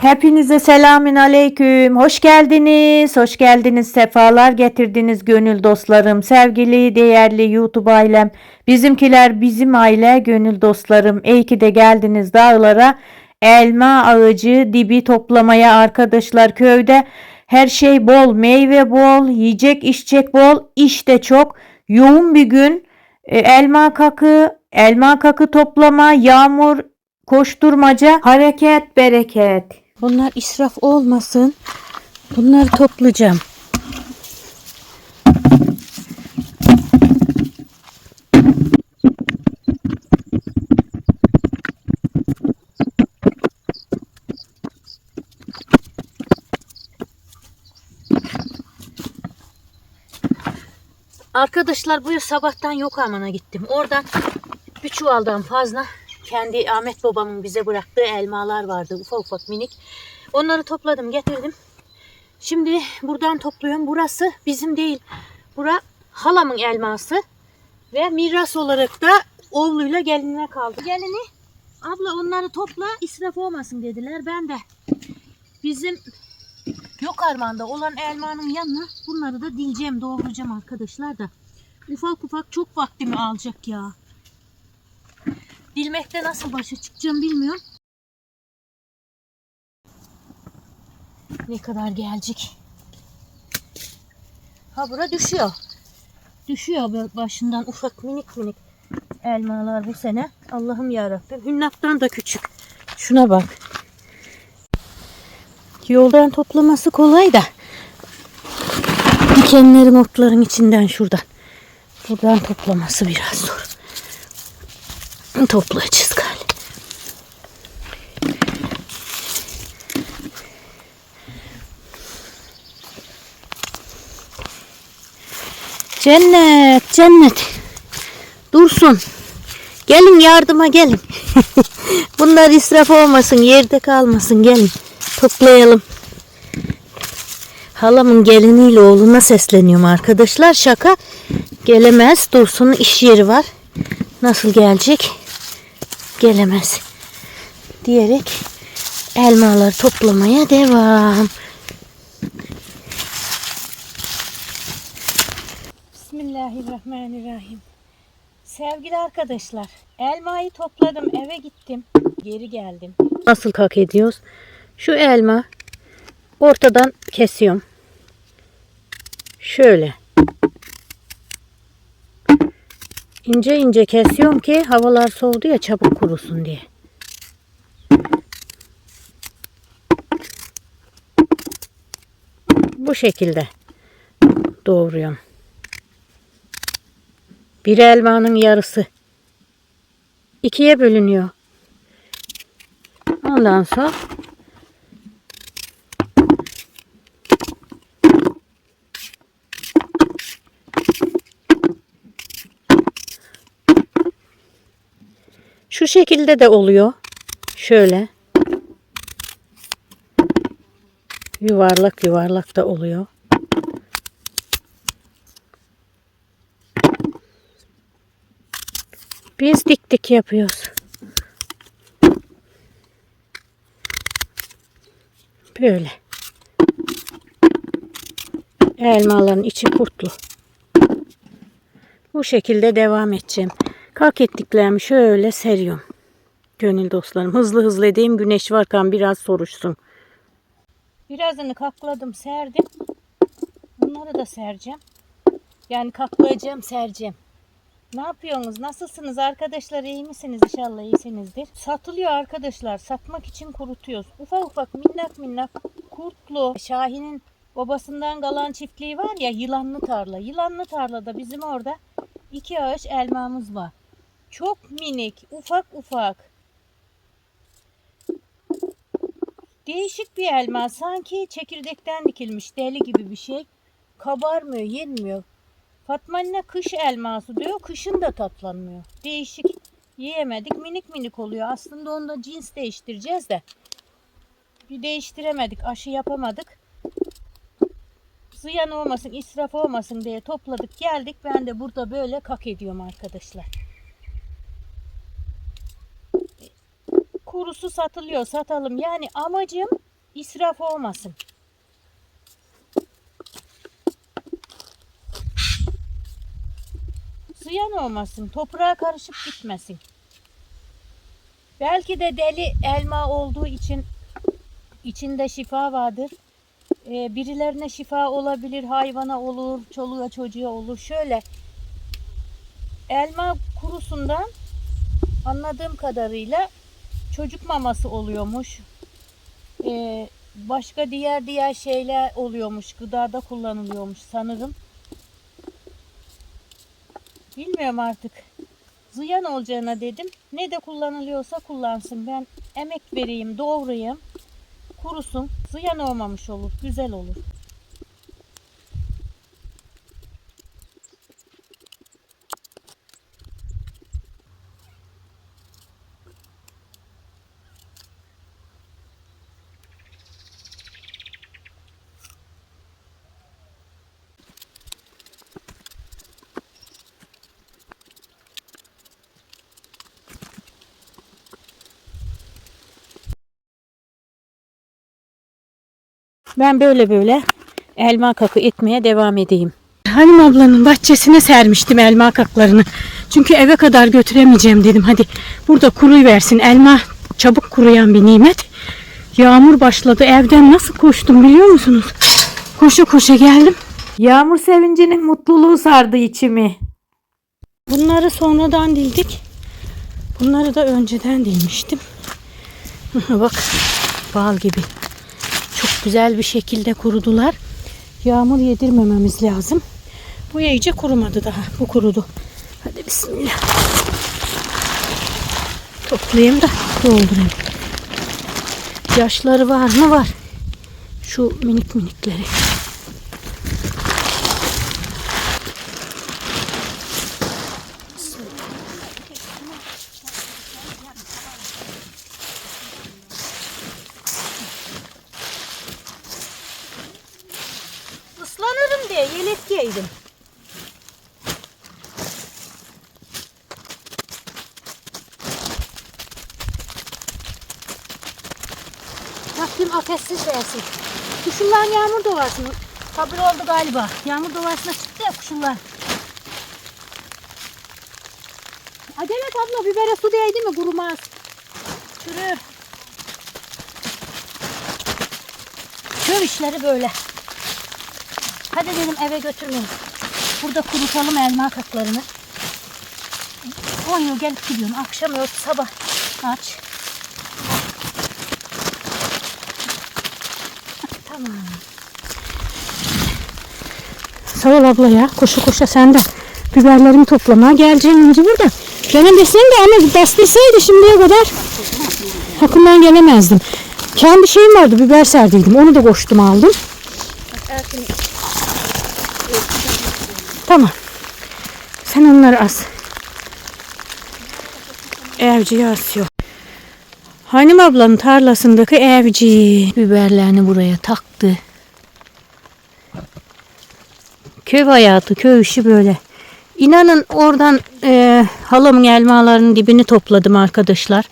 Hepinize selamün aleyküm. Hoş geldiniz. Hoş geldiniz. Sefalar getirdiniz gönül dostlarım. Sevgili değerli YouTube ailem. Bizimkiler bizim aile gönül dostlarım. İyi ki de geldiniz dağlara. Elma ağacı dibi toplamaya arkadaşlar köyde. Her şey bol, meyve bol, yiyecek içecek bol, iş de çok. Yoğun bir gün. E, Elma kakı, elma kakı toplama, yağmur, koşturmaca, hareket, bereket. Bunlar israf olmasın. Bunları toplayacağım. Arkadaşlar bu sabahtan yok amana gittim. Oradan bir çuvaldan fazla kendi Ahmet babamın bize bıraktığı elmalar vardı. Ufak ufak minik. Onları topladım getirdim. Şimdi buradan topluyorum. Burası bizim değil. Bura halamın elması. Ve miras olarak da oğluyla gelinine kaldı. Gelini abla onları topla israf olmasın dediler. Ben de bizim yok armanda olan elmanın yanına bunları da dileceğim, doğrayacağım arkadaşlar da. Ufak ufak çok vaktimi alacak ya. Dilmekte nasıl başa çıkacağım bilmiyorum. Ne kadar gelecek. Ha bura düşüyor. Düşüyor başından ufak minik minik elmalar bu sene. Allah'ım yarabbim. Hünnaptan da küçük. Şuna bak. Yoldan toplaması kolay da. Dikenlerim otların içinden şuradan. Buradan toplaması biraz zor. Toplayacağız galiba. Cennet, cennet. Dursun. Gelin yardıma gelin. Bunlar israf olmasın, yerde kalmasın. Gelin. Toplayalım. Halamın geliniyle oğluna sesleniyorum arkadaşlar. Şaka gelemez. Dursun'un iş yeri var. Nasıl gelecek? Gelemez. Diyerek elmaları toplamaya devam. Bismillahirrahmanirrahim. Sevgili arkadaşlar, elmayı topladım, eve gittim, geri geldim. Nasıl hak ediyoruz? Şu elma ortadan kesiyorum. Şöyle. İnce ince kesiyorum ki havalar soğudu ya çabuk kurusun diye. Bu şekilde doğruyorum. Bir elmanın yarısı ikiye bölünüyor. Ondan sonra şu şekilde de oluyor. Şöyle. Yuvarlak yuvarlak da oluyor. Biz dik dik yapıyoruz. Böyle. Elmaların içi kurtlu. Bu şekilde devam edeceğim. Kalk ettiklerimi şöyle seriyorum. Gönül dostlarım. Hızlı hızlı edeyim. Güneş varken biraz soruşsun. Birazını kakladım, serdim. Bunları da sereceğim. Yani kaklayacağım, sereceğim. Ne yapıyorsunuz? Nasılsınız arkadaşlar? İyi misiniz? İnşallah iyisinizdir. Satılıyor arkadaşlar. Satmak için kurutuyoruz. Ufak ufak minnak minnak kurtlu. Şahin'in babasından kalan çiftliği var ya yılanlı tarla. Yılanlı tarlada bizim orada iki ağaç elmamız var. Çok minik, ufak ufak. Değişik bir elma. Sanki çekirdekten dikilmiş deli gibi bir şey. Kabarmıyor, yenmiyor. Fatma anne kış elması diyor. Kışın da tatlanmıyor. Değişik. Yiyemedik. Minik minik oluyor. Aslında onda cins değiştireceğiz de. Bir değiştiremedik. Aşı yapamadık. Ziyan olmasın, israf olmasın diye topladık geldik. Ben de burada böyle kak ediyorum arkadaşlar. Kurusu satılıyor satalım. Yani amacım İsraf olmasın. Ziyan olmasın. Toprağa karışıp gitmesin. Belki de deli elma olduğu için içinde şifa vardır. Ee, birilerine şifa olabilir, hayvana olur, çoluğa çocuğa olur. Şöyle elma kurusundan anladığım kadarıyla çocuk maması oluyormuş. Ee, başka diğer diğer şeyler oluyormuş. Gıdada kullanılıyormuş sanırım. Bilmiyorum artık. Ziyan olacağına dedim. Ne de kullanılıyorsa kullansın. Ben emek vereyim, doğrayayım. Kurusun. Ziyan olmamış olur. Güzel olur. Ben böyle böyle elma kakı ekmeye devam edeyim. Halim ablanın bahçesine sermiştim elma kaklarını. Çünkü eve kadar götüremeyeceğim dedim. Hadi burada kuruyversin. Elma çabuk kuruyan bir nimet. Yağmur başladı. Evden nasıl koştum biliyor musunuz? Koşa koşa geldim. Yağmur sevincinin mutluluğu sardı içimi. Bunları sonradan dildik. Bunları da önceden dilmiştim. Bak bal gibi. Çok güzel bir şekilde kurudular. Yağmur yedirmememiz lazım. Bu iyice kurumadı daha. Bu kurudu. Hadi bismillah. Toplayayım da doldurayım. Yaşları var mı? Var. Şu minik minikleri. Islanırım diye yelek giydim. Rabbim afetsiz versin. Kuşullar doğasını kabul oldu galiba. Yağmur doğasına çıktı ya kuşullar. Acele et abla bibere su değdi mi kurumaz. Çürür. Köy işleri böyle. Hadi dedim eve götürmeyin. Burada kurutalım elma kaklarını. Oynuyor gelip gidiyorum. Akşam ört sabah aç. Tamam. Sağ ol abla ya. Koşu koşa sen de biberlerimi toplamaya geleceğim önce burada. Gene desen de ama bastırsaydı şimdiye kadar hakkından gelemezdim. Kendi şeyim vardı biber serdiydim. Onu da koştum aldım. Tamam. Sen onları as. Evciye asıyor. Hanim ablanın tarlasındaki evci biberlerini buraya taktı. Köy hayatı, köy işi böyle. İnanın oradan e, halamın elmalarının dibini topladım arkadaşlar.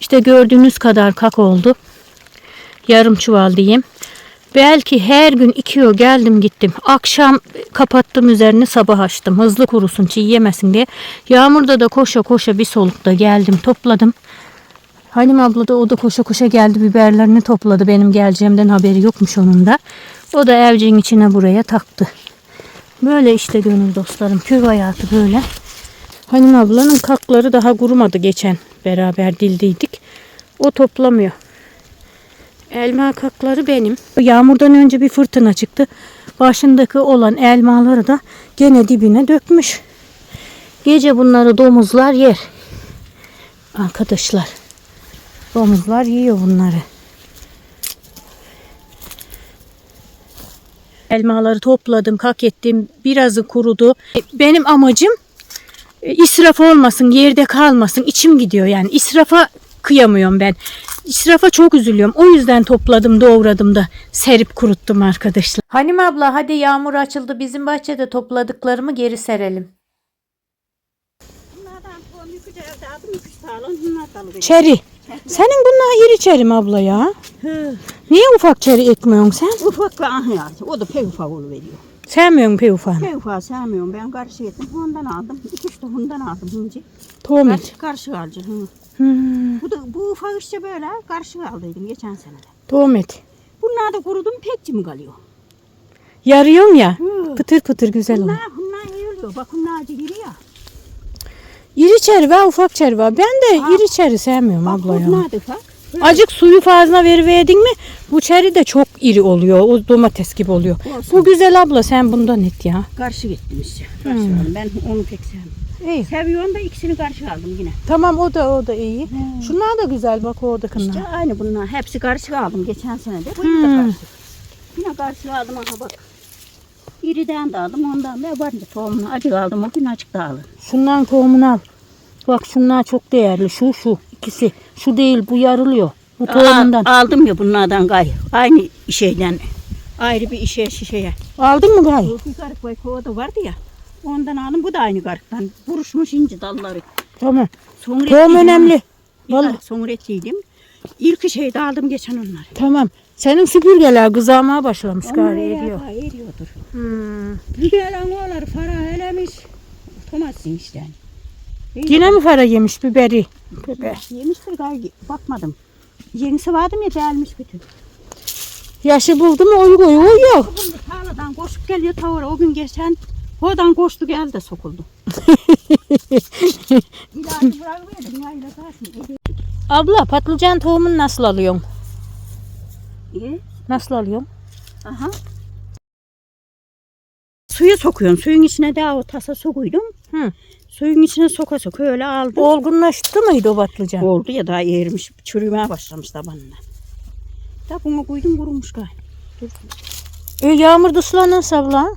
İşte gördüğünüz kadar kak oldu. Yarım çuval diyeyim. Belki her gün iki yıl geldim gittim. Akşam kapattım üzerini sabah açtım. Hızlı kurusun çiğ yemesin diye. Yağmurda da koşa koşa bir solukta geldim topladım. Halim abla da o da koşa koşa geldi biberlerini topladı. Benim geleceğimden haberi yokmuş onun da. O da evciğin içine buraya taktı. Böyle işte gönül dostlarım. Köy hayatı böyle. Halim ablanın kakları daha kurumadı geçen. Beraber dildiydik. O toplamıyor. Elma kakları benim. Yağmurdan önce bir fırtına çıktı. Başındaki olan elmaları da gene dibine dökmüş. Gece bunları domuzlar yer. Arkadaşlar. Domuzlar yiyor bunları. Elmaları topladım, kak ettim. Birazı kurudu. Benim amacım e, israf olmasın, yerde kalmasın. İçim gidiyor yani. İsrafa kıyamıyorum ben. İsrafa çok üzülüyorum. O yüzden topladım, doğradım da serip kuruttum arkadaşlar. Hanim abla hadi yağmur açıldı. Bizim bahçede topladıklarımı geri serelim. Çeri. Senin bunlar iri çerim abla ya. Hı. Niye ufak çeri ekmiyorsun sen? Ufak ve ahya. O da pek ufak veriyor. Sevmiyorsun pe ufağını. Pek ufak sevmiyorum. Ben karşı ettim. Ondan aldım. İki üç de bundan aldım. Hinci. Tohum et. Karşı, karşı alacağım. Hı. Hmm, Bu da bu ufak işte böyle karşı aldıydım geçen sene de. tohum et. Bunlar da kurudum pek mi kalıyor? Yarıyorsun ya. Hı. Pıtır pıtır güzel olur. Bunlar, bunlar iyi oluyor. Bak bunlar acı ya. İri çeri var ufak çeri var. Ben de Aa. iri çeri sevmiyorum abla ya. Acık suyu fazla veriverdin mi bu çeri de çok iri oluyor. O domates gibi oluyor. Olsun. Bu güzel abla sen bundan et ya. Karşı gittim işte. Karşı Hmm. aldım. Ben onu pek sevmiyorum. İyi. Seviyorum da ikisini karşı aldım yine. Tamam o da o da iyi. Şunlar da güzel bak oradakiler. İşte aynı bunlar. Hepsi karşı aldım geçen sene de. Bu Hmm. da karşı. Yine karşı aldım aha bak. İriden de aldım ondan da var da tohumunu acık aldım. O gün acık da alın. Şundan tohumunu al. Bak şunlar çok değerli. Şu şu ikisi. Şu değil bu yarılıyor. Bu tohumundan. Aa, aldım ya bunlardan gay. Aynı şeyden. Ayrı bir işe şişeye. Aldın mı gay? Bu bir garip var kovada vardı ya. Ondan aldım. Bu da aynı garipten. Buruşmuş inci dalları. Tamam. Sonra Tohum önemli. Vallahi. Vallahi. Sonra etiydim. İlk şeyde aldım geçen onları. Tamam. Senin süpürgeler kızarmaya başlamış Onlar gari ya- ediyor. ya Eriyordur. Hmm. Biberin oğlar para elemiş. Tutamazsın işte. Yine mi fara yemiş biberi? Biber. Yemiştir galiba. Bakmadım. Yenisi vardı mı gelmiş bütün. Yaşı buldu mu oyu koyu uyuyor. Bugün de tarladan koşup geliyor tavara. O gün geçen oradan koştu geldi de sokuldu. İlacı ya ilaç. Abla patlıcan tohumunu nasıl alıyorsun? İyi. Nasıl alıyorsun? Aha. Suya sokuyorsun. Suyun içine daha o tasa su koydum. Hı. Suyun içine soka soka öyle aldım. Olgunlaştı mıydı o patlıcan? Oldu ya daha erimiş, çürümeye başlamış tabanına. Da bunu koydum kurumuş galiba. E, yağmurda sulanırsa abla.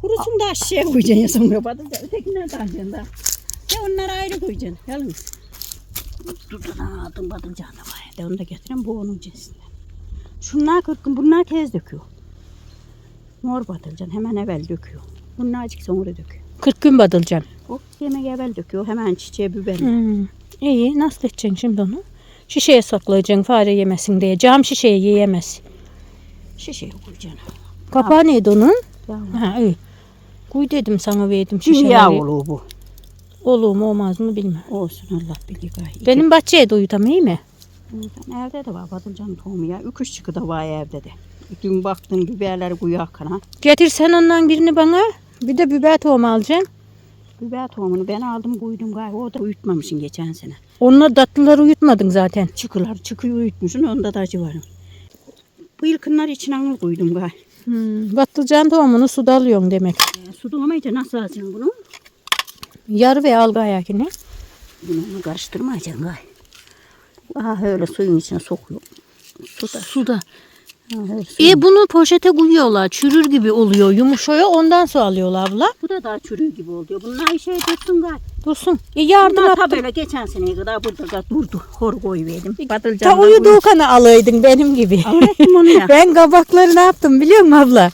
Kurusun da aşağıya koyacaksın ya sonra batınca. Ötekinden de alacaksın da. Ya onları ayrı koyacaksın. Yalnız. Duduna aldım batınca da var. De onu da getiren bu onun cinsinden. Şunlar kırkın bunlar tez döküyor. Mor batırcan hemen evvel döküyor. Bunlar azıcık sonra döküyor. 40 gün badılcan. O yemek evvel döküyor. Hemen çiçeği biber. Hmm. İyi nasıl edeceksin şimdi onu? Şişeye saklayacaksın fare yemesin diye. Cam şişeye yiyemez. Şişeye koyacaksın. Kapağı neydi onun? Ya. Ha iyi. Kuy dedim sana verdim şişeleri. oluğu bu. Olur mu olmaz mı bilmem. Olsun Allah bilir. Benim bahçeye de uyutam iyi mi? Evde de var patlıcan tohumu ya. Üç çıkı da var evde de. Dün baktım biberleri kuyu kana. Getir sen ondan birini bana. Bir de biber tohumu alacaksın. Biber tohumunu ben aldım koydum galiba. O da uyutmamışsın geçen sene. Onunla tatlıları uyutmadın zaten. Çıkılar çıkıyı uyutmuşsun onda da acı var. Bu yılkınlar içine anıl koydum galiba. Hmm. Patlıcan tohumunu suda alıyorsun demek. E, su dolamayınca nasıl alacaksın bunu? Yarı ve algı ayakını. Bunu onu karıştırmayacaksın galiba. Aha öyle suyun içine sokuyor. Suda. Suda. E bunu poşete koyuyorlar. Çürür gibi oluyor. Yumuşuyor. Ondan su alıyorlar abla. Bu da daha çürüğü gibi oluyor. Bunlar şey dursun galiba. Dursun. E yardım Bunlar ta böyle geçen seneye kadar burada da durdu. Hor koyuverdim. Ta Patlıcanlar uyuduğu kana alaydın benim gibi. Onu ya. ben kabakları ne yaptım biliyor musun abla?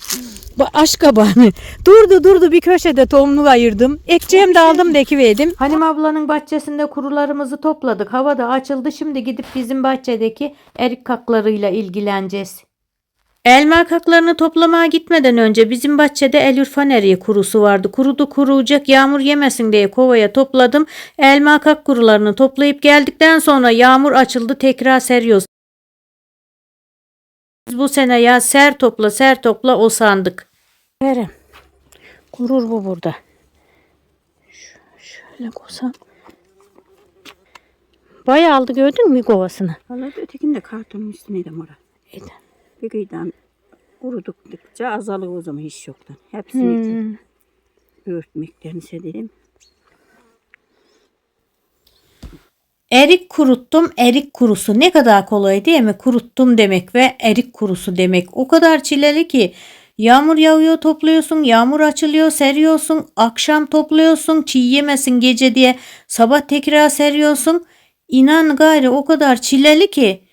Bu aş kabağını. Durdu durdu bir köşede tohumlu ayırdım. Ekeceğim de aldım da ekiverdim. Halim ablanın bahçesinde kurularımızı topladık. Hava da açıldı. Şimdi gidip bizim bahçedeki erik kaklarıyla ilgileneceğiz. Elma kaklarını toplamaya gitmeden önce bizim bahçede elürfan eriği kurusu vardı. Kurudu kuruyacak yağmur yemesin diye kovaya topladım. Elma kak kurularını toplayıp geldikten sonra yağmur açıldı tekrar seriyoruz. Biz bu sene ya ser topla ser topla o sandık. Verem. Kurur bu burada. Ş- Şöyle koysam. Bayağı aldı gördün mü kovasını? Vallahi ötekini de kartonun üstüneydi mora. Evet. Bir kıyıdan kurudukça azalır o zaman hiç yoktan. Hepsini Hmm. örtmekten istedim. Erik kuruttum, erik kurusu. Ne kadar kolay değil mi? Kuruttum demek ve erik kurusu demek. O kadar çileli ki yağmur yağıyor topluyorsun, yağmur açılıyor seriyorsun, akşam topluyorsun, çiğ yemesin gece diye sabah tekrar seriyorsun. İnan gayrı o kadar çileli ki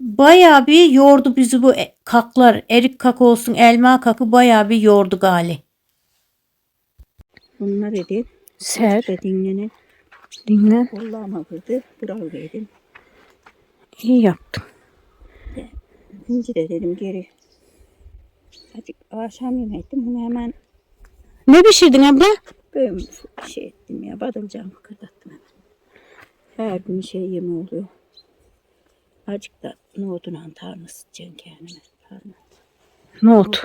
bayağı bir yordu bizi bu e- kaklar. Erik kakı olsun, elma kakı bayağı bir yordu gali. Bunlar dedi. Ser, Ve dinlene. dinle. Allah'ıma kırdı. Bravo dedim. İyi yaptın. İnci de dedim geri. Azıcık akşam yemeği ettim. Bunu hemen Ne pişirdin abla? böyle bir şey ettim ya. Badılacağımı kırdattım hemen. Her gün şey yeme oluyor. Azıcık da nohuduna tarhana sıçacaksın kendine. Tarhana. Nohut.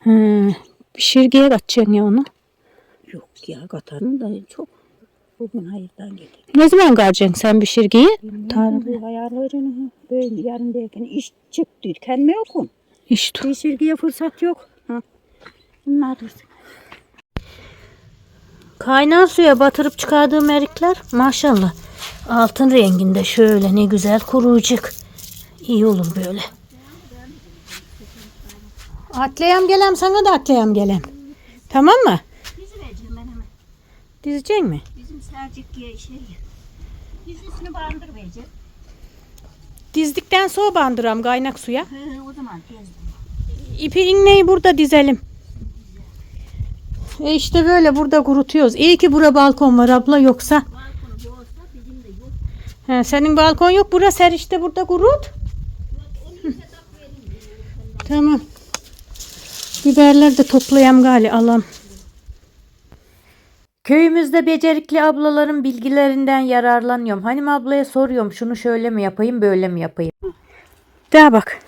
He, pişirgiye kaçacaksın ya onu. Yok ya katanın da çok bugün hayırdan geldi. Ne zaman kalacaksın sen pişirgiyi? Tarhana. Ayarlarını böyle yarın derken iş çıktı. Kendime yokum. İşte. Pişirgiye fırsat yok. Ha. Bunlar dursun. Kaynar suya batırıp çıkardığım erikler maşallah altın renginde şöyle ne güzel kuruyacak. İyi olur böyle. Atlayam gelem sana da atlayam gelem. Tamam mı? Dizi vereceğim ben hemen. Dizecek mi? Bizim Selçuklu'ya şey Dizisini bandır vereceğim. Dizdikten sonra bandıram kaynak suya. He, o zaman tez. İpi iğneyi burada dizelim. E işte böyle burada kurutuyoruz. İyi ki bura balkon var abla yoksa. Balkonu bu olsa bizim de yok. He, senin balkon yok. Bura ser işte burada kurut. Tamam. Biberler de toplayam gali alam. Köyümüzde becerikli ablaların bilgilerinden yararlanıyorum. Hanim ablaya soruyorum şunu şöyle mi yapayım böyle mi yapayım. Daha bak.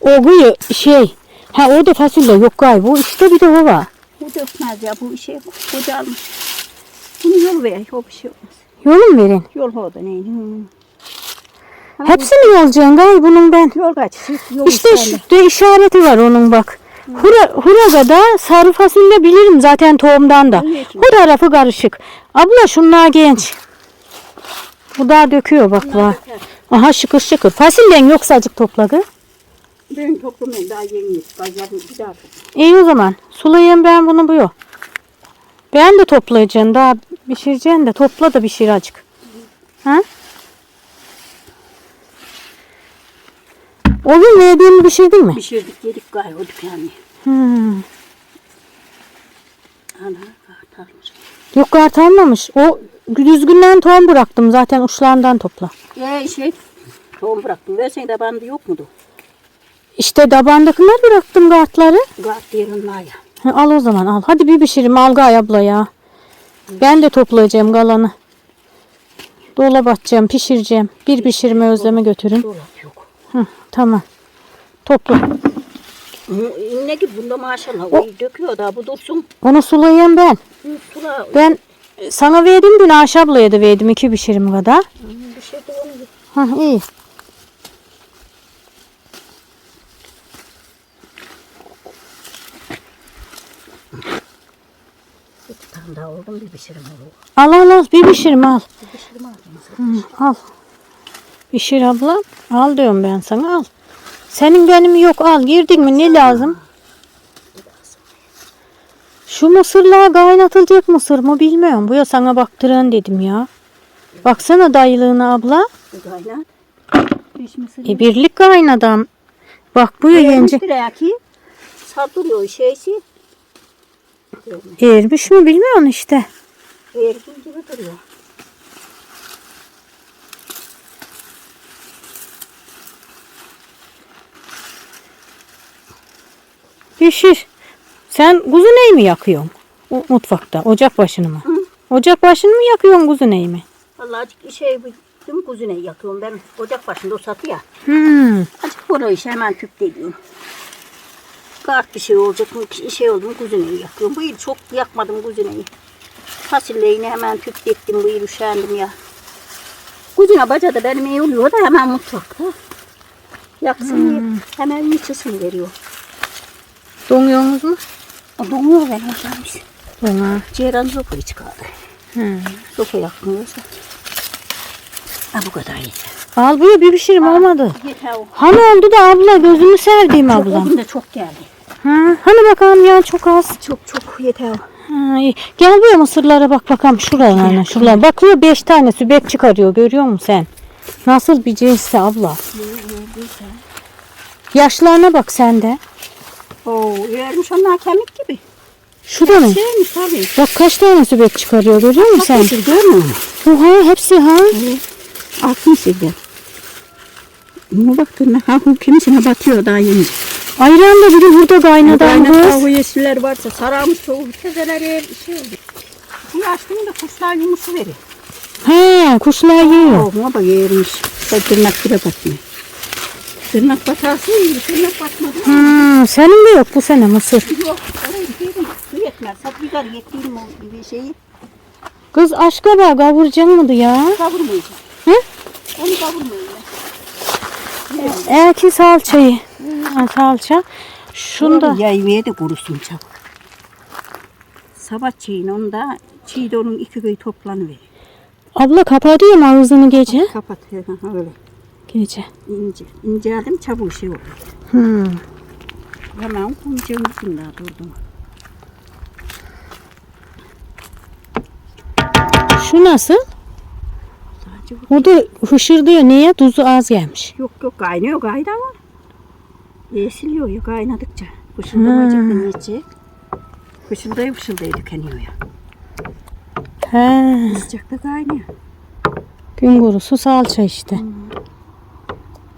O guyu şey. Ha orada fasulye yok galiba. Bu işte bir de o var. Bu dökmez ya bu şey koca almış. Bunu yol ver. O bir şey olmaz. Yolu mu verin? Yol orada neydi? Hmm. Hepsini yolacaksın galiba bunun ben. Yol kaç? Yol İşte şurada işareti var onun bak. Hura, huragada sarı fasulye bilirim zaten tohumdan da. Evet. Bu tarafı karışık. Abla şunlar genç. Bu daha döküyor bak var. Aha şıkır şıkır. Fasulyen yoksa azıcık topladı. Ben toplamayayım daha yeni. Bacarım bir daha. İyi o zaman. Sulayayım ben bunu bu yok. Ben de toplayacağım. Daha pişireceğim de topla da pişir azıcık. Ha? O gün verdiğimi pişirdin mi? Pişirdik yedik o dükkanı. Hmm. Ana tartmış. Yok kartalmamış. O düzgünden tohum bıraktım zaten uçlarından topla. Ee şey tohum bıraktım. Versen de bandı yok mudu? İşte tabandakiler bıraktım kartları. Gart diyelim ya. Al o zaman al. Hadi bir pişirim al Gay abla ya. Ben de toplayacağım kalanı. Dolap atacağım, pişireceğim. Bir pişirme özleme götürün. Dolap yok. Hı, tamam. Topla. Hı, Ne gibi bunda maşallah. O döküyor da bu dursun. Onu sulayayım ben. Hı, Sula Ben sana verdim dün Ayşe ablaya da verdim iki pişirim kadar. Hı, bir şey Ha iyi. Tane daha oldum bir pişirim olur. Al al al bir pişirim al. Bir pişirim aldım. Hı, al. Pişir abla. Al diyorum ben sana al. Senin benim yok al. Girdin mi ne lazım? Şu mısırlar kaynatılacak mısır mı bilmiyorum. Bu ya sana baktıran dedim ya. Baksana dayılığına abla. Pişmesi. E birlik kaynadan. Bak bu ya ayaki. Saldırıyor şeysi. Ermiş mi bilmiyorum işte. Ergin gibi duruyor. Pişir. Sen kuzu neyi mi yakıyorsun? O, mutfakta. Ocak başını mı? Ocak başını mı yakıyorsun kuzu neyi mi? Vallahi azıcık şey bu tüm kuzine yakıyorum ben ocak başında o satı ya. Hmm. Azıcık bunu işe hemen tüp ediyorum. Kart bir şey olacak mı bir şey oldu mu kuzineyi yakıyorum. Bu yıl çok yakmadım kuzineyi. Fasulyeyi hemen tüp ettim bu yıl üşendim ya. Kuzine baca da benim iyi oluyor da hemen mutfakta. Yaksın diye hemen yıçısın veriyor. Donuyorsunuz mu? O donuyor ben yaşamış. Dona. Ceyran sopayı çıkardı. Hmm. Sopa yakmıyorsa. Ha bu kadar yeter. Al buraya bir pişirim olmadı. Hani oldu da abla gözünü sevdiğim Çok, ablam. gün de çok geldi. Ha, hani bakalım ya çok az. Çok çok yeter. Ha. Gel buraya mısırlara bak bakalım şuralarına şuralar. Bakıyor beş tane sübek çıkarıyor görüyor musun sen? Nasıl bir cinsi abla. Yaşlarına bak sen de. Oo, yermiş onlar kemik gibi. Şurada mı? Şeymiş tabii. Bak kaç tane sübek çıkarıyor görüyor musun sen? Sen görmüyor musun? Oha hepsi ha. Evet. Altın sildi. Ama bak tırna ha bu kimisine batıyor daha yeni. Ayran da biri burada kaynadı Kaynak kız. tavuğu yeşiller varsa sararmış soğuk tezeler yer şey olur. Bu açtım da kuşlar yumurta verir. He kuşlar yiyor. Tavuğuma bak yermiş. Sen tırnak bile batmıyor. Tırnak batarsa iyi. Tırnak batmadı. Hmm, senin de yok bu sene mısır. Yok. Oraya gidelim. Su yetmez. Sat bir gar getireyim o şeyi. Kız aşka bak kavuracaksın mıydı ya? Kavurmayacağım. Hı? Onu kavurmayayım ben. Erkin salçayı. Ha, salça. Şunda. Yayvaya da kurusun çabuk. Sabah çiğin onda çiğ de onun iki köy toplanıverir. Abla kapatıyor mu ağzını gece? Kapat ha, öyle Gece. ince. İnceldim çabuk şey olur. Hmm. Hemen koyacağım üstünde durdum. Şu nasıl? O da hışırdıyor. Niye? Tuzu az gelmiş. Yok yok kaynıyor kaydı ama. Esiliyor ya kaynadıkça. Fışıldamayacak da Hmm. yiyecek. Fışıldaya fışıldaya tükeniyor ya. He. Sıcakta kaynıyor. Gün kurusu salça işte.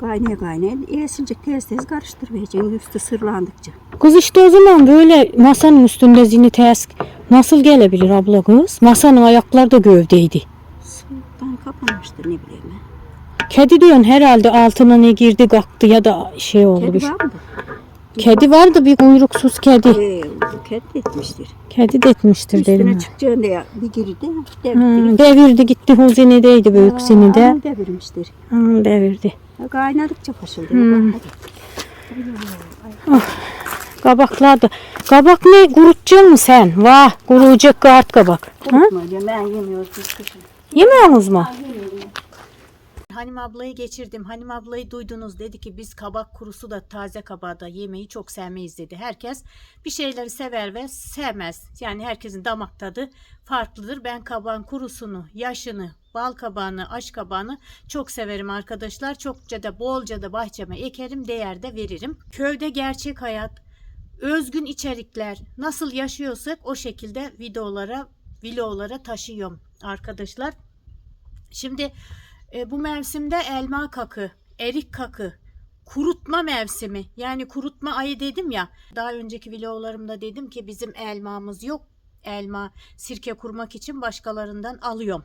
Kaynaya kaynaya esilecek tez tez karıştır vereceksin üstü sırlandıkça. Kız işte o zaman böyle masanın üstünde zini ters nasıl gelebilir abla kız? Masanın ayakları da gövdeydi. Kapanmıştır ne bileyim. Kedi diyorsun herhalde altına ne girdi kalktı ya da şey oldu. Kedi bir şey. var mı? Kedi vardı bir kuyruksuz kedi. Ee, kedi etmiştir. Kedi de etmiştir dedim. Üstüne çıkacağında ya bir girdi. Devirdi. Hmm, devirdi gitti o zinedeydi büyük. Aa, Devirmiştir. Hmm, devirdi. Ya Kaynadıkça fışıldıyor. Hmm. Hadi. Kabaklar da. Kabak ne kurutacaksın mı sen? Vah kuruyacak kart kabak. Diyor, ben yemiyoruz biz kışın. Yemiyor musunuz mu? Hanim ablayı geçirdim. Hanim ablayı duydunuz dedi ki biz kabak kurusu da taze kabağı da yemeyi çok sevmeyiz dedi. Herkes bir şeyleri sever ve sevmez. Yani herkesin damak tadı farklıdır. Ben kabağın kurusunu, yaşını, bal kabağını, aş kabağını çok severim arkadaşlar. Çokça da bolca da bahçeme ekerim, değer de veririm. Köyde gerçek hayat, özgün içerikler nasıl yaşıyorsak o şekilde videolara, vloglara taşıyorum arkadaşlar. Şimdi e, bu mevsimde elma kakı, erik kakı, kurutma mevsimi. Yani kurutma ayı dedim ya. Daha önceki vloglarımda dedim ki bizim elmamız yok. Elma sirke kurmak için başkalarından alıyorum.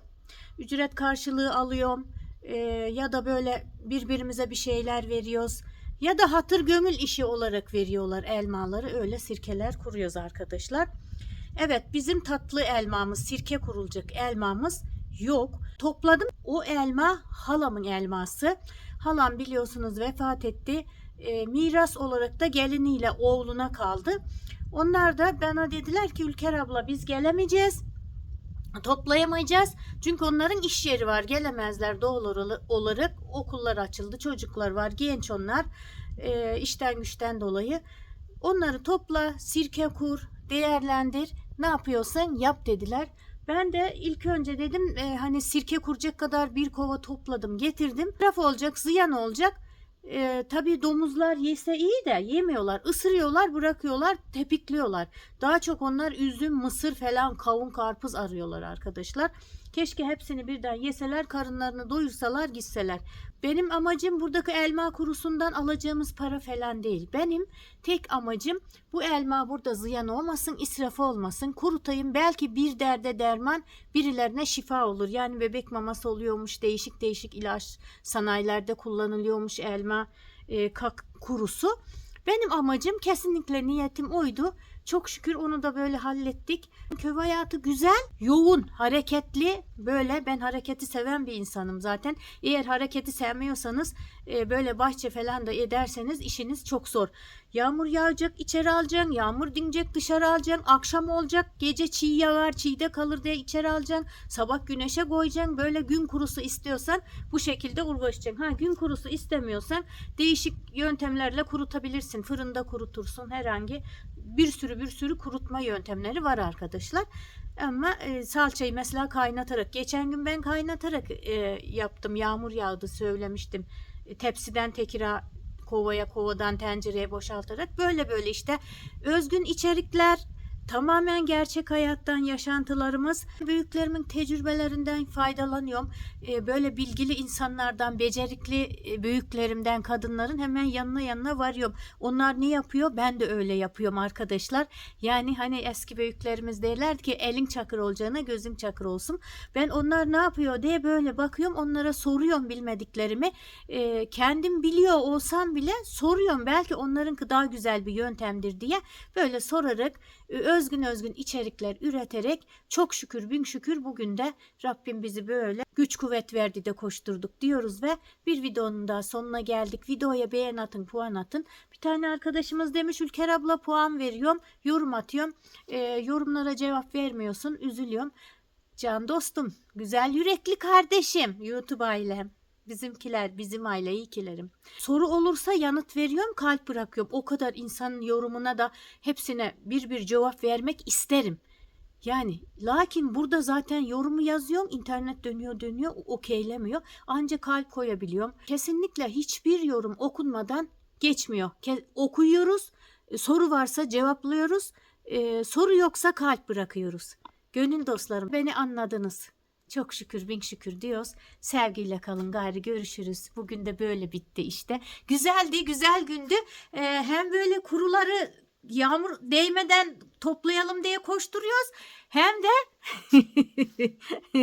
Ücret karşılığı alıyorum. E, ya da böyle birbirimize bir şeyler veriyoruz. Ya da hatır gönül işi olarak veriyorlar elmaları. Öyle sirkeler kuruyoruz arkadaşlar. Evet bizim tatlı elmamız, sirke kurulacak elmamız yok. Topladım. O elma halamın elması. Halam biliyorsunuz vefat etti. E, miras olarak da geliniyle oğluna kaldı. Onlar da bana dediler ki Ülker abla biz gelemeyeceğiz. Toplayamayacağız. Çünkü onların iş yeri var. Gelemezler doğal olarak. Okullar açıldı. Çocuklar var. Genç onlar. E, işten güçten dolayı. Onları topla, sirke kur, değerlendir. Ne yapıyorsan yap dediler. Ben de ilk önce dedim e, hani sirke kuracak kadar bir kova topladım getirdim. Raf olacak ziyan olacak. E, tabii domuzlar yese iyi de yemiyorlar. Isırıyorlar bırakıyorlar tepikliyorlar. Daha çok onlar üzüm, mısır falan kavun, karpuz arıyorlar arkadaşlar. Keşke hepsini birden yeseler karınlarını doyursalar gitseler. Benim amacım buradaki elma kurusundan alacağımız para falan değil. Benim tek amacım bu elma burada ziyan olmasın, israf olmasın. Kurutayım belki bir derde derman birilerine şifa olur. Yani bebek maması oluyormuş, değişik değişik ilaç sanayilerde kullanılıyormuş elma e, kak kurusu. Benim amacım kesinlikle niyetim oydu. Çok şükür onu da böyle hallettik. Köy hayatı güzel, yoğun, hareketli. Böyle ben hareketi seven bir insanım zaten. Eğer hareketi sevmiyorsanız e, böyle bahçe falan da ederseniz işiniz çok zor. Yağmur yağacak içeri alacaksın. Yağmur dinecek dışarı alacaksın. Akşam olacak gece çiğ yağar çiğde kalır diye içeri alacaksın. Sabah güneşe koyacaksın. Böyle gün kurusu istiyorsan bu şekilde uğraşacaksın. Ha gün kurusu istemiyorsan değişik yöntemlerle kurutabilirsin. Fırında kurutursun herhangi bir sürü bir sürü kurutma yöntemleri var arkadaşlar. Ama e, salçayı mesela kaynatarak geçen gün ben kaynatarak e, yaptım. Yağmur yağdı söylemiştim. E, tepsiden tekira kovaya kovadan tencereye boşaltarak böyle böyle işte özgün içerikler tamamen gerçek hayattan yaşantılarımız. Büyüklerimin tecrübelerinden faydalanıyorum. Ee, böyle bilgili insanlardan, becerikli e, büyüklerimden, kadınların hemen yanına yanına varıyorum. Onlar ne yapıyor? Ben de öyle yapıyorum arkadaşlar. Yani hani eski büyüklerimiz derlerdi ki elin çakır olacağına gözün çakır olsun. Ben onlar ne yapıyor diye böyle bakıyorum. Onlara soruyorum bilmediklerimi. Ee, kendim biliyor olsam bile soruyorum. Belki onlarınki daha güzel bir yöntemdir diye böyle sorarak özgün özgün içerikler üreterek çok şükür bin şükür bugün de Rabbim bizi böyle güç kuvvet verdi de koşturduk diyoruz ve bir videonun daha sonuna geldik. Videoya beğen atın, puan atın. Bir tane arkadaşımız demiş Ülker abla puan veriyorum, yorum atıyorum. E, yorumlara cevap vermiyorsun, üzülüyorum. Can dostum, güzel yürekli kardeşim, YouTube ailem. Bizimkiler, bizim aile iyikilerim. Soru olursa yanıt veriyorum, kalp bırakıyorum. O kadar insanın yorumuna da hepsine bir bir cevap vermek isterim. Yani lakin burada zaten yorumu yazıyorum, internet dönüyor dönüyor, okeylemiyor. Ancak kalp koyabiliyorum. Kesinlikle hiçbir yorum okunmadan geçmiyor. Ke- okuyoruz, e, soru varsa cevaplıyoruz, e, soru yoksa kalp bırakıyoruz. Gönül dostlarım beni anladınız. Çok şükür bin şükür diyoruz. Sevgiyle kalın gayri görüşürüz. Bugün de böyle bitti işte. Güzeldi güzel gündü. Ee, hem böyle kuruları yağmur değmeden toplayalım diye koşturuyoruz. Hem de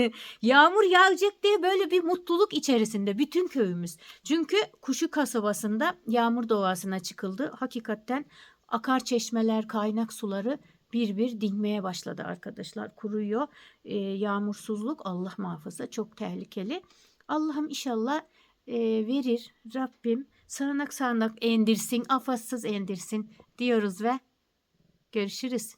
yağmur yağacak diye böyle bir mutluluk içerisinde bütün köyümüz. Çünkü Kuşu kasabasında yağmur doğasına çıkıldı. Hakikaten akar çeşmeler, kaynak suları bir bir dinmeye başladı arkadaşlar. Kuruyor. Ee, yağmursuzluk Allah muhafaza çok tehlikeli. Allah'ım inşallah e, verir. Rabbim sağanak sağanak endirsin, afazsız endirsin diyoruz ve görüşürüz.